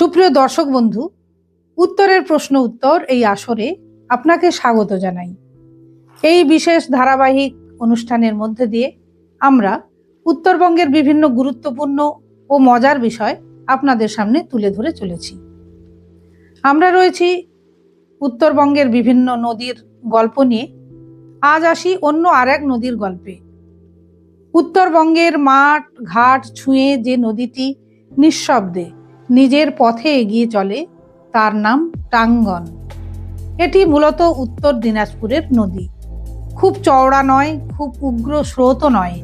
সুপ্রিয় দর্শক বন্ধু, উত্তরের প্রশ্ন উত্তর এই আসরে আপনাকে স্বাগত জানাই। এই বিশেষ ধারাবাহিক অনুষ্ঠানের মধ্যে দিয়ে আমরা উত্তরবঙ্গের বিভিন্ন গুরুত্বপূর্ণ ও মজার বিষয় আপনাদের সামনে তুলে ধরে চলেছি। আমরা রয়েছি উত্তরবঙ্গের বিভিন্ন নদীর গল্প নিয়ে। আজ আসি অন্য আরেক নদীর গল্পে। উত্তরবঙ্গের মাঠ, ঘাট, ছুঁয়ে যে নদীটি নিঃশব্দে নিজের পথে এগিয়ে চলে, তার নাম টাঙ্গন। এটি মূলত উত্তর দিনাজপুরের নদী। খুব চওড়া নয়, খুব উগ্র স্রোতও নয়।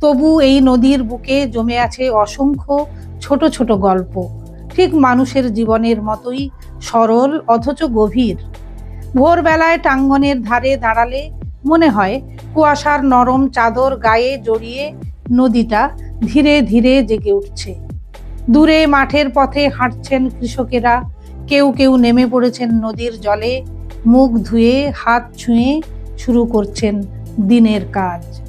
তবু এই নদীর বুকে জমে আছে অসংখ্য ছোট ছোট গল্প। ঠিক মানুষের জীবনের মতোই সরল অথচ গভীর। ভোরবেলায় টাঙ্গনের ধারে দাঁড়ালে মনে হয় কুয়াশার নরম চাদর গায়ে জড়িয়ে নদীটা ধীরে ধীরে জেগে উঠছে। দূরে মাঠের পথে হাঁটছেন কৃষকেরা। কেউ কেউ নেমে পড়েছেন নদীর জলে। মুখ ধুয়ে, হাত ছুঁয়ে শুরু করছেন দিনের কাজ।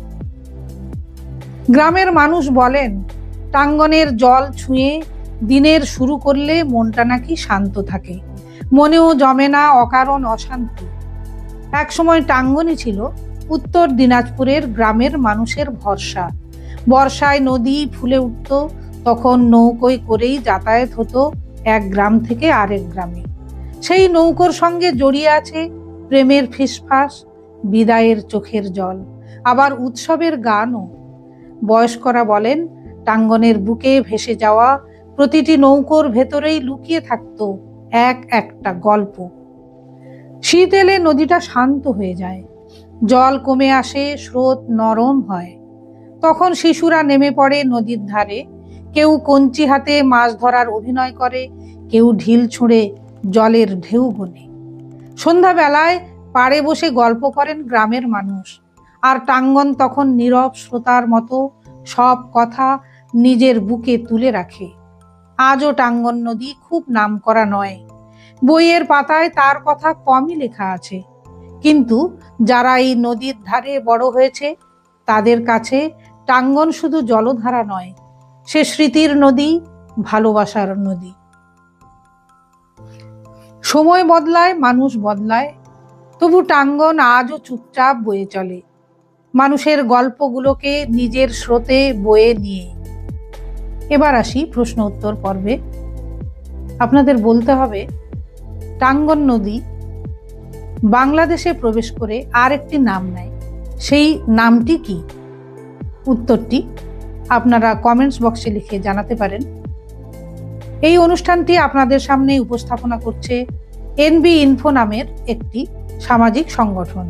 গ্রামের মানুষ বলেন, টাঙ্গনের জল ছুঁয়ে দিনের শুরু করলে মনটা নাকি শান্ত থাকে। মনেও জমে না অকারণ অশান্তি। একসময় টাঙ্গনই ছিল উত্তর দিনাজপুরের গ্রামের মানুষের ভরসা। বর্ষায় নদী ফুলে উঠত তখন নৌকোয় করেই যাতায়াত হতো এক গ্রাম থেকে আরেক গ্রামে। সেই নৌকোর সঙ্গে জড়িয়ে আছে প্রেমের ফিসফাস, বিদায়ের চোখের জল, আবার উৎসবের গানও। বয়স্করা বলেন, টাঙ্গনের বুকে ভেসে যাওয়া প্রতিটি নৌকোর ভেতরেই লুকিয়ে থাকতো এক একটা গল্প। শীত এলে নদীটা শান্ত হয়ে যায়, জল কমে আসে, স্রোত নরম হয়। তখন শিশুরা নেমে পড়ে নদীর ধারে কেউ কঞ্চি হাতে মাছ ধরার অভিনয় করে, কেউ ঢিল ছুঁড়ে জলের ঢেউ গোনে সন্ধ্যাবেলায় পাড়ে বসে গল্প করেন গ্রামের মানুষ, আর টাঙ্গন তখন নীরব শ্রোতার মতো সব কথা নিজের বুকে তুলে রাখে। আজও টাঙ্গন নদী খুব নামকরা নয়। বইয়ের পাতায় তার কথা কমই লেখা আছে। কিন্তু যারা এই নদীর ধারে বড় হয়েছে, তাদের কাছে টাঙ্গন শুধু জলধারা নয় সে স্মৃতির নদী, ভালোবাসার নদী। সময় বদলায়, মানুষ বদলায়, তবু টাঙ্গন আজও চুপচাপ বয়ে চলে। মানুষের গল্পগুলোকে নিজের স্রোতে বয়ে নিয়ে। এবার আসি প্রশ্ন উত্তর পর্বে। আপনাদের বলতে হবে, টাঙ্গন নদী বাংলাদেশে প্রবেশ করে আর একটি নাম নেয়। সেই নামটি কি? উত্তরটি আপনারা কমেন্টস বক্সে লিখে জানাতে পারেন। এই অনুষ্ঠানটি আপনাদের সামনে উপস্থাপনা করছে এনবি ইনফো নামের একটি সামাজিক সংগঠন।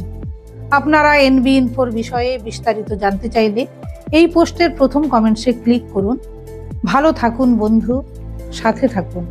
আপনারা এনবি ইনফোর বিষয়ে বিস্তারিত জানতে চাইলে এই পোস্টের প্রথম কমেন্টসে ক্লিক করুন। ভালো থাকুন বন্ধু, সাথে থাকুন।